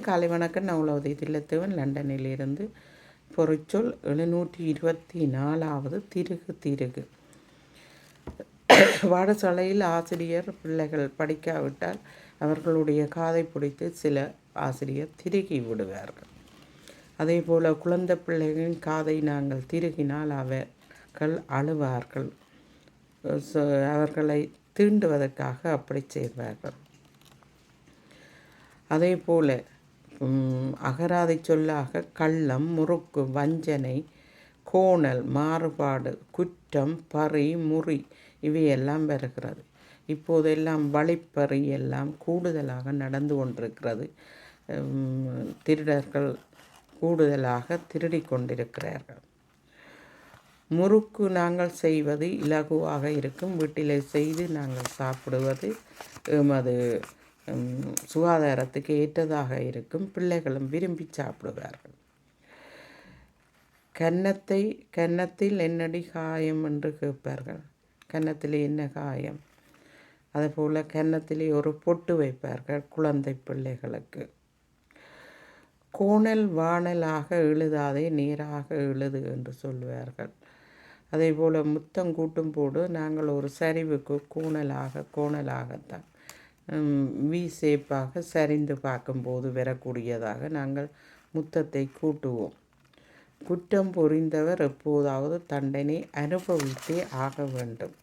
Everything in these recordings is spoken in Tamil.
காலை வணக்கம். நான் உலக தில்லத்தேவன் லண்டனிலிருந்து பொறிச்சொல் எழுநூற்றி இருபத்தி நாலாவது திருகு திருகு. பாடசாலையில் ஆசிரியர் பிள்ளைகள் படிக்காவிட்டால் அவர்களுடைய காதை பிடித்து சில ஆசிரியர் திருகி விடுவார்கள். அதே போல் குழந்தை பிள்ளைகளின் காதை நாங்கள் திருகினால் அவர்கள் அழுவார்கள். ச- அவர்களை தீண்டுவதற்காக அப்படி செய்வார்கள். அதே போல அகராதி சொல்லாக கள்ளம் முறுக்கு வஞ்சனை கோணல் மாறுபாடு குற்றம் பறி முறி இவையெல்லாம் வருகிறது. இப்போதெல்லாம் வழிப்பறி எல்லாம் கூடுதலாக நடந்து கொண்டிருக்கிறது. திருடர்கள் கூடுதலாக திருடிக்கொண்டிருக்கிறார்கள் முறுக்கு நாங்கள் செய்வது இலகுவாக இருக்கும். வீட்டிலே செய்து நாங்கள் சாப்பிடுவது எமது சுகாதாரத்துக்கு ஏற்றதாக இருக்கும். பிள்ளைகளும் விரும்பி சாப்பிடுவார்கள். கன்னத்தை கன்னத்தில் என்னடி காயம் என்று கேட்பார்கள். கன்னத்தில் என்ன காயம்? அதுபோல் கன்னத்திலே ஒரு பொட்டு வைப்பார்கள் குழந்தை பிள்ளைகளுக்கு. கோணல் வாணலாக எழுதாதே நேராக எழுது என்று சொல்லுவார்கள் அதே போல் முத்தம் கூட்டும் போது நாங்கள் ஒரு சரிவுக்கு கோணலாக கோணலாகத்தான். வி சேப்பாக சரிந்து பார்க்கும்போது வரக்கூடியதாக நாங்கள் முத்தத்தை கூட்டுவோம். குற்றம் புரிந்தவர் எப்போதாவது தண்டனை அனுபவித்தே ஆக வேண்டும்.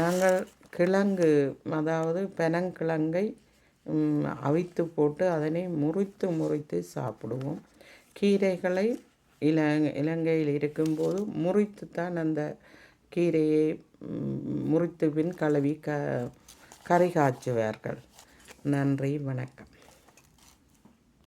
நாங்கள் கிழங்கு அதாவது பெனங்கிழங்கை அவித்து போட்டு அதனை முறித்து முறித்து சாப்பிடுவோம். கீரைகளை இல இலங்கையில் இருக்கும்போது முறித்து தான் அந்த கீரையை முறித்து பின் கழுவி க கறி காய்ச்சுவார்கள் நன்றி வணக்கம்.